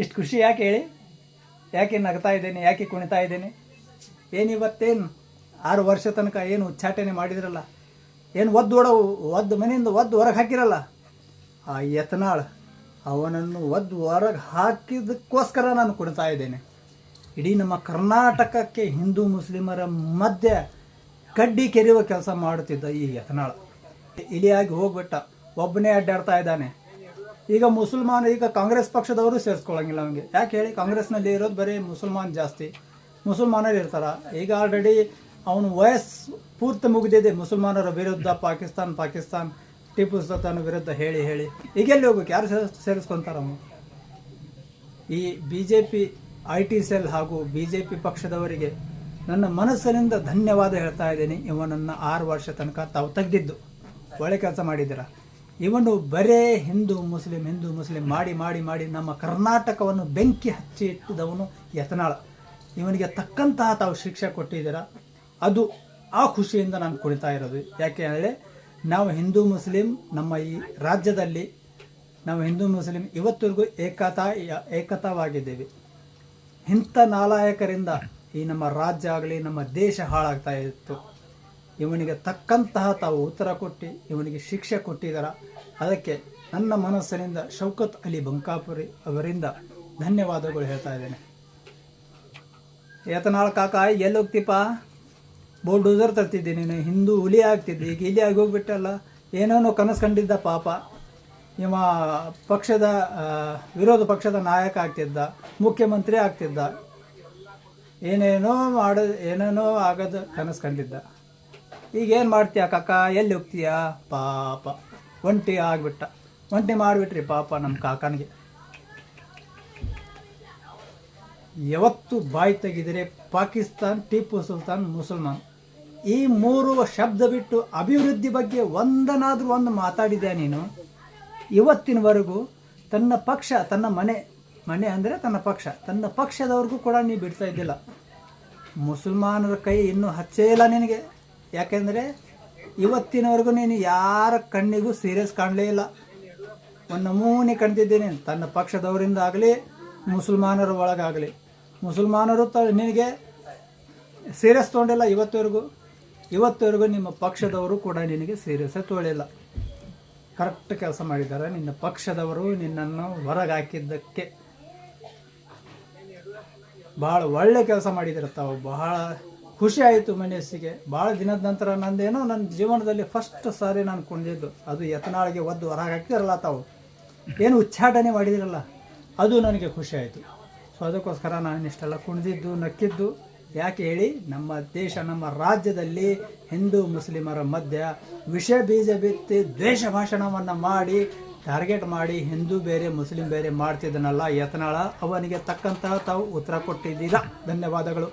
ಇಷ್ಟು ಖುಷಿ ಯಾಕೆ ಹೇಳಿ? ಯಾಕೆ ನಗ್ತಾ ಇದ್ದೇನೆ? ಯಾಕೆ ಕುಣಿತಾ ಇದ್ದೇನೆ? ಏನು ಇವತ್ತೇನು ಆರು ವರ್ಷ ತನಕ ಏನು ಉಚ್ಚಾಟನೆ ಮಾಡಿದ್ರಲ್ಲ? ಏನು ಒದ್ದು ಒಡ ಒದ್ದು ಮನೆಯಿಂದ ಒದ್ದು ಹೊರಗೆ ಹಾಕಿರಲ್ಲ? ಆ ಯತ್ನಾಳ್ ಅವನನ್ನು ಒದ್ದು ಹೊರಗೆ ಹಾಕಿದಕ್ಕೋಸ್ಕರ ನಾನು ಕುಣಿತಾ ಇದ್ದೇನೆ. ಇಡೀ ನಮ್ಮ ಕರ್ನಾಟಕಕ್ಕೆ ಹಿಂದೂ ಮುಸ್ಲಿಮರ ಮಧ್ಯ ಕಡ್ಡಿ ಕೆರೆಯುವ ಕೆಲಸ ಮಾಡುತ್ತಿದ್ದ ಈ ಯತ್ನಾಳ್. ಇಲಿಯಾಗಿ ಹೋಗ್ಬಿಟ್ಟ. ಒಬ್ಬನೇ ಅಡ್ಡಾಡ್ತಾ ಇದ್ದಾನೆ. ಈಗ ಮುಸಲ್ಮಾನ, ಈಗ ಕಾಂಗ್ರೆಸ್ ಪಕ್ಷದವರು ಸೇರಿಸ್ಕೊಳ್ಳಂಗಿಲ್ಲ ನಮಗೆ ಯಾಕೆ ಹೇಳಿ? ಕಾಂಗ್ರೆಸ್ನಲ್ಲಿ ಇರೋದು ಬರೀ ಮುಸಲ್ಮಾನ್ ಜಾಸ್ತಿ. ಮುಸಲ್ಮಾನರು ಇರ್ತಾರ. ಈಗ ಆಲ್ರೆಡಿ ಅವನು ವಯಸ್ಸು ಪೂರ್ತಿ ಮುಗಿದಿದೆ ಮುಸಲ್ಮಾನರ ವಿರುದ್ಧ, ಪಾಕಿಸ್ತಾನ್ ಪಾಕಿಸ್ತಾನ್ ಟಿಪ್ಪು ಸುಲ್ತಾನ್ ವಿರುದ್ಧ ಹೇಳಿ ಹೇಳಿ. ಈಗ ಎಲ್ಲಿ ಹೋಗ್ಬೇಕು? ಯಾರು ಸೇರಿಸ್ಕೊಂತಾರ ಅವನು? ಈ B J P I T cell ಹಾಗೂ ಬಿ ಜೆ ಪಿ ಪಕ್ಷದವರಿಗೆ ನನ್ನ ಮನಸ್ಸಿನಿಂದ ಧನ್ಯವಾದ ಹೇಳ್ತಾ ಇದ್ದೀನಿ. ಇವನನ್ನು ಆರು ವರ್ಷ ತನಕ ತಾವು ತೆಗೆದಿದ್ದು. ಒಳ್ಳೆ ಕೆಲಸ ಮಾಡಿದ್ದೀರ? ಇವನು ಬರೇ ಹಿಂದೂ ಮುಸ್ಲಿಂ ಹಿಂದೂ ಮುಸ್ಲಿಂ ಮಾಡಿ ಮಾಡಿ ಮಾಡಿ ನಮ್ಮ ಕರ್ನಾಟಕವನ್ನು ಬೆಂಕಿ ಹಚ್ಚಿ ಇಟ್ಟಿದವನು ಯತ್ನಾಳ. ಇವನಿಗೆ ತಕ್ಕಂತಹ ತಾವು ಶಿಕ್ಷೆ ಕೊಟ್ಟಿದ್ದೀರ? ಅದು ಆ ಖುಷಿಯಿಂದ ನಾನು ಕುಣಿತಾ ಇರೋದು. ಯಾಕೆ ಅಂದರೆ ನಾವು ಹಿಂದೂ ಮುಸ್ಲಿಂ, ನಮ್ಮ ಈ ರಾಜ್ಯದಲ್ಲಿ ನಾವು ಹಿಂದೂ ಮುಸ್ಲಿಂ ಇವತ್ತಿಗೂ ಏಕತಾ, ಏಕತಾವಾಗಿದ್ದೇವೆ. ಇಂಥ ನಾಲಾಯಕರಿಂದ ಈ ನಮ್ಮ ರಾಜ್ಯ ಆಗಲಿ, ನಮ್ಮ ದೇಶ ಹಾಳಾಗ್ತಾ ಇತ್ತು. ಇವನಿಗೆ ತಕ್ಕಂತಹ ತಾವು ಉತ್ತರ ಕೊಟ್ಟು, ಇವನಿಗೆ ಶಿಕ್ಷೆ ಕೊಟ್ಟಿದ್ದಾರ ಅದಕ್ಕೆ ನನ್ನ ಮನಸ್ಸಿನಿಂದ ಶೌಕತ್ ಅಲಿ ಬಂಕಾಪುರಿ ಅವರಿಂದ ಧನ್ಯವಾದಗಳು ಹೇಳ್ತಾ ಇದ್ದೇನೆ. ಏತನಾಳ್ ಕಾಕ, ಎಲ್ಲಿ ಹೋಗ್ತೀಪ? ಬೋಲ್ಡೂಸರ್ ತರ್ತಿದ್ದೆ ನೀನು, ಹಿಂದೂ ಹುಲಿ ಆಗ್ತಿದ್ದೆ, ಈಗ ಇಲಿ ಆಗಿ ಹೋಗ್ಬಿಟ್ಟಲ್ಲ. ಏನೇನೋ ಕನಸು ಕಂಡಿದ್ದ ಪಾಪ. ನಿಮ್ಮ ಪಕ್ಷದ ವಿರೋಧ ಪಕ್ಷದ ನಾಯಕ ಆಗ್ತಿದ್ದ, ಮುಖ್ಯಮಂತ್ರಿ ಆಗ್ತಿದ್ದ. ಏನೇನೋ ಮಾಡ, ಏನೇನೋ ಆಗದ ಕನಸು ಕಂಡಿದ್ದ. ಈಗ ಏನು ಮಾಡ್ತೀಯ ಕಾಕ? ಎಲ್ಲಿ ಹೋಗ್ತೀಯ? ಪಾಪ. ಒಂಟಿ ಆಗಿಬಿಟ್ಟ. ಒಂಟಿ ಮಾಡಿಬಿಟ್ರಿ ಪಾಪ ನಮ್ಮ ಕಾಕನಿಗೆ. ಯಾವತ್ತು ಬಾಯಿ ತೆಗೆದರೆ ಪಾಕಿಸ್ತಾನ್ ಟಿಪ್ಪು ಸುಲ್ತಾನ್ ಮುಸಲ್ಮಾನ್. ಈ ಮೂರು ಶಬ್ದ ಬಿಟ್ಟು ಅಭಿವೃದ್ಧಿ ಬಗ್ಗೆ ಒಂದನಾದರೂ ಒಂದು ಮಾತಾಡಿದೆ ನೀನು? ಇವತ್ತಿನವರೆಗೂ ತನ್ನ ಪಕ್ಷ ತನ್ನ ಮನೆ ಮನೆ ಅಂದರೆ ತನ್ನ ಪಕ್ಷ. ತನ್ನ ಪಕ್ಷದವ್ರಿಗೂ ಕೂಡ ನೀ ಬಿಡ್ತಾ ಇದ್ದಿಲ್ಲ. ಮುಸಲ್ಮಾನರ ಕೈ ಇನ್ನೂ ಹಚ್ಚೇ ಇಲ್ಲ ನಿನಗೆ. ಯಾಕೆಂದರೆ ಇವತ್ತಿನವರೆಗೂ ನೀನು ಯಾರ ಕಣ್ಣಿಗೂ ಸೀರಿಯಸ್ ಕಾಣಲೇ ಇಲ್ಲ. ಒಂದು ನಮೂನೆ ಕಾಣ್ತಿದ್ದೀನಿ ತನ್ನ ಪಕ್ಷದವರಿಂದ ಆಗಲಿ, ಮುಸಲ್ಮಾನರ ಒಳಗಾಗಲಿ. ಮುಸಲ್ಮಾನರು ತ, ನಿನಗೆ ಸೀರಿಯಸ್ ತೊಗೊಂಡಿಲ್ಲ ಇವತ್ತವರೆಗೂ. ಇವತ್ತವರೆಗೂ ನಿಮ್ಮ ಪಕ್ಷದವರು ಕೂಡ ನಿನಗೆ ಸೀರಿಯಸ್ಸೇ ತೊಗೊಳ್ಳಿಲ್ಲ ಕರೆಕ್ಟ್ ಕೆಲಸ ಮಾಡಿದ್ದಾರೆ. ನಿನ್ನ ಪಕ್ಷದವರು ನಿನ್ನನ್ನು ಹೊರಗಾಕಿದ್ದಕ್ಕೆ. ಭಾಳ ಒಳ್ಳೆ ಕೆಲಸ ಮಾಡಿದಿರ ತಾವು. ಬಹಳ ಖುಷಿ ಆಯಿತು ಮನಸ್ಸಿಗೆ. ಭಾಳ ದಿನದ ನಂತರ ನಂದೇನೋ ನನ್ನ ಜೀವನದಲ್ಲಿ ಫಸ್ಟ್ ಸಾರಿ ನಾನು ಕುಣಿದಿದ್ದು ಅದು ಯತ್ನಾಳಿಗೆ ಒದ್ದು ಹೊರಗೆ ಹಾಕ್ತಿರಲ್ಲ ತಾವು. ಏನು ಉಚ್ಚಾಟನೆ ಮಾಡಿದಿರಲ್ಲ, ಅದು ನನಗೆ ಖುಷಿ ಆಯಿತು. ಸೊ ಅದಕ್ಕೋಸ್ಕರ ನಾನು ಇಷ್ಟೆಲ್ಲ ಕುಣಿದಿದ್ದು ನಕ್ಕಿದ್ದು. ಯಾಕೆ ಹೇಳಿ, ನಮ್ಮ ದೇಶ, ನಮ್ಮ ರಾಜ್ಯದಲ್ಲಿ ಹಿಂದೂ ಮುಸ್ಲಿಮರ ಮಧ್ಯ ವಿಷ ಬೀಜ ಬಿತ್ತಿ ದ್ವೇಷ ಭಾಷಣವನ್ನು ಮಾಡಿ ಟಾರ್ಗೆಟ್ ಮಾಡಿ ಹಿಂದೂ ಬೇರೆ, ಮುಸ್ಲಿಂ ಬೇರೆ ಮಾಡ್ತಿದ್ದನಲ್ಲ ಯತ್ನಾಳ. ಅವನಿಗೆ ತಕ್ಕಂತಹ ತಾವು ಉತ್ತರ ಕೊಟ್ಟಿದ್ದೀರಾ. ಧನ್ಯವಾದಗಳು.